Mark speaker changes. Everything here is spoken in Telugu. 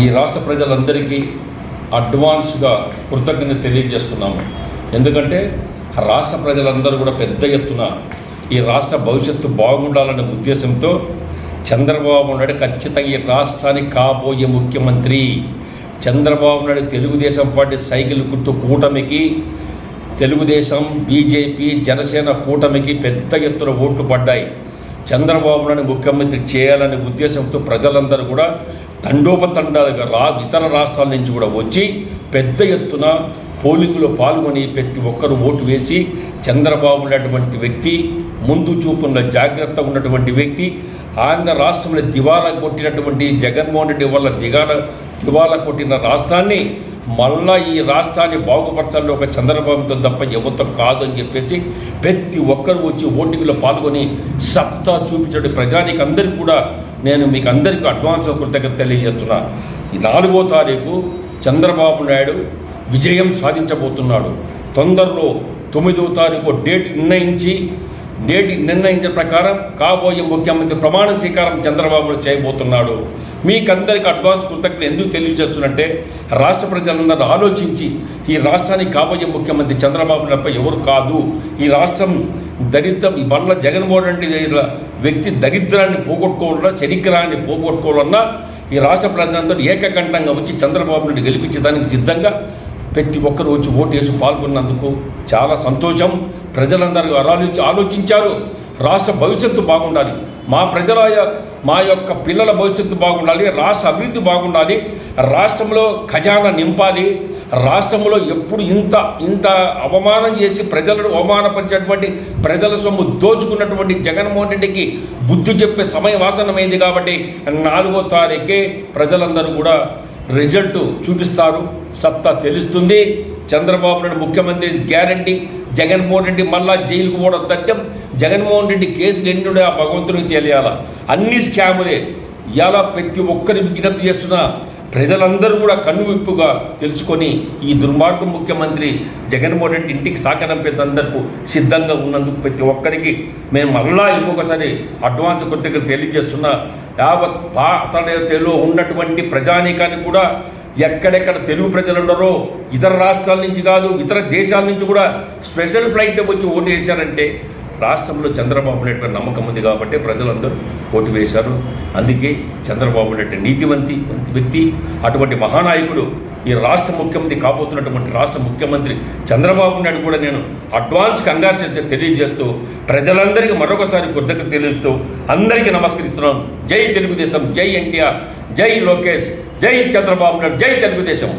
Speaker 1: ఈ రాష్ట్ర ప్రజలందరికీ అడ్వాన్స్గా కృతజ్ఞత తెలియజేస్తున్నాము. ఎందుకంటే రాష్ట్ర ప్రజలందరూ కూడా పెద్ద ఎత్తున ఈ రాష్ట్ర భవిష్యత్తు బాగుండాలనే ఉద్దేశంతో చంద్రబాబు నాయుడు ఖచ్చితంగా ఈ రాష్ట్రానికి కాబోయే ముఖ్యమంత్రి. చంద్రబాబు నాయుడు తెలుగుదేశం పార్టీ సైకిల్ గుర్తు కూటమికి తెలుగుదేశం బీజేపీ జనసేన కూటమికి పెద్ద ఎత్తున ఓట్లు పడ్డాయి. చంద్రబాబు నాయుడు ముఖ్యమంత్రి చేయాలనే ఉద్దేశంతో ప్రజలందరూ కూడా తండోపతండాలుగా రా ఇతర రాష్ట్రాల నుంచి కూడా వచ్చి పెద్ద ఎత్తున పోలింగులో పాల్గొని ప్రతి ఒక్కరు ఓటు వేసి చంద్రబాబు ఉన్నటువంటి వ్యక్తి ముందు చూపున్న జాగ్రత్త ఉన్నటువంటి వ్యక్తి ఆంధ్ర రాష్ట్రంలో దివాలా కొట్టినటువంటి జగన్మోహన్ రెడ్డి వల్ల దిగాల దివాలా కొట్టిన రాష్ట్రాన్ని మళ్ళా ఈ రాష్ట్రాన్ని బాగుపరచాలని ఒక చంద్రబాబుతో తప్ప ఎవరితో కాదు అని చెప్పేసి ప్రతి ఒక్కరు వచ్చి ఓటింగ్లో పాల్గొని సత్తా చూపించడం ప్రజానికి అందరికీ కూడా నేను మీకు అందరికీ అడ్వాన్స్ కృతజ్ఞత తెలియజేస్తున్నా. ఈ నాలుగో తారీఖు చంద్రబాబు నాయుడు విజయం సాధించబోతున్నాడు. తొందరలో తొమ్మిదో తారీఖు డేట్ నిర్ణయించి నేటి నిర్ణయించిన ప్రకారం కాబోయే ముఖ్యమంత్రి ప్రమాణ స్వీకారం చంద్రబాబు చేయబోతున్నాడు. మీకందరికి అడ్వాన్స్ కృతజ్ఞత ఎందుకు తెలియజేస్తున్నట్టే రాష్ట్ర ప్రజలందరూ ఆలోచించి ఈ రాష్ట్రానికి కాబోయే ముఖ్యమంత్రి చంద్రబాబు నాయుడుపై ఎవరు కాదు. ఈ రాష్ట్రం దరిద్రం ఈ వల్ల జగన్మోహన్ రెడ్డి వ్యక్తి దరిద్రాన్ని పోగొట్టుకోవాలన్నా శనిగ్రహాన్ని పోగొట్టుకోవాలన్నా ఈ రాష్ట్ర ప్రజలందరూ ఏకకంఠంగా వచ్చి చంద్రబాబు నాయుడు గెలిపించడానికి సిద్ధంగా ప్రతి ఒక్కరు వచ్చి ఓటు వేసి పాల్గొన్నందుకు చాలా సంతోషం. ప్రజలందరూ ఆలోచించి ఆలోచించారు. రాష్ట్ర భవిష్యత్తు బాగుండాలి. మా ప్రజల మా యొక్క పిల్లల భవిష్యత్తు బాగుండాలి. రాష్ట్ర అభివృద్ధి బాగుండాలి. రాష్ట్రంలో ఖజానా నింపాలి. రాష్ట్రంలో ఎప్పుడు ఇంత ఇంత అవమానం చేసి ప్రజలను అవమానపరిచేటువంటి ప్రజల సొమ్ము దోచుకున్నటువంటి జగన్మోహన్ రెడ్డికి బుద్ధి చెప్పే సమయం వాసనమైంది కాబట్టి నాలుగో తారీఖే ప్రజలందరూ కూడా రిజల్ట్ చూపిస్తారు. సత్తా తెలుస్తుంది. చంద్రబాబు నాయుడు ముఖ్యమంత్రి గ్యారంటీ. జగన్మోహన్ రెడ్డి మళ్ళా జైలుకు పోవడం సత్యం. జగన్మోహన్ రెడ్డి కేసులు ఎన్ని ఉన్నాయో ఆ భగవంతునికి తెలియాల. అన్ని స్కాములే. ఇలా ప్రతి ఒక్కరి విజ్ఞప్తి చేస్తున్నా ప్రజలందరూ కూడా కన్నువిప్పుగా తెలుసుకొని ఈ దుర్మార్గ ముఖ్యమంత్రి జగన్మోహన్ రెడ్డి ఇంటికి సాకనంపేందుకు సిద్ధంగా ఉన్నందుకు ప్రతి ఒక్కరికి మేము మళ్ళా ఇంకొకసారి అడ్వాన్స్ కొద్దిగా తెలియజేస్తున్నా యావత్ భారతదేశంలో ఉన్నటువంటి ప్రజానీకానికి కూడా ఎక్కడెక్కడ తెలుగు ప్రజలు ఉన్నారో ఇతర రాష్ట్రాల నుంచి కాదు ఇతర దేశాల నుంచి కూడా స్పెషల్ ఫ్లైట్ వచ్చి ఓటు వేశారంటే రాష్ట్రంలో చంద్రబాబు నాయుడు నమ్మకం ఉంది కాబట్టి ప్రజలందరూ ఓటు వేశారు. అందుకే చంద్రబాబు నాయుడు నీతివంతి వ్యక్తి అటువంటి మహానాయకుడు ఈ రాష్ట్ర ముఖ్యమంత్రి కాబోతున్నటువంటి రాష్ట్ర ముఖ్యమంత్రి చంద్రబాబు నాయుడు కూడా నేను అడ్వాన్స్ కంగారు తెలియజేస్తూ ప్రజలందరికీ మరొకసారి కృతజ్ఞత తెలియజేస్తూ అందరికీ నమస్కరిస్తున్నాను. జై తెలుగుదేశం జై ఎన్టీఆర్ జై లోకేష్ జై చంద్రబాబు నాయుడు జై తెలుగుదేశం.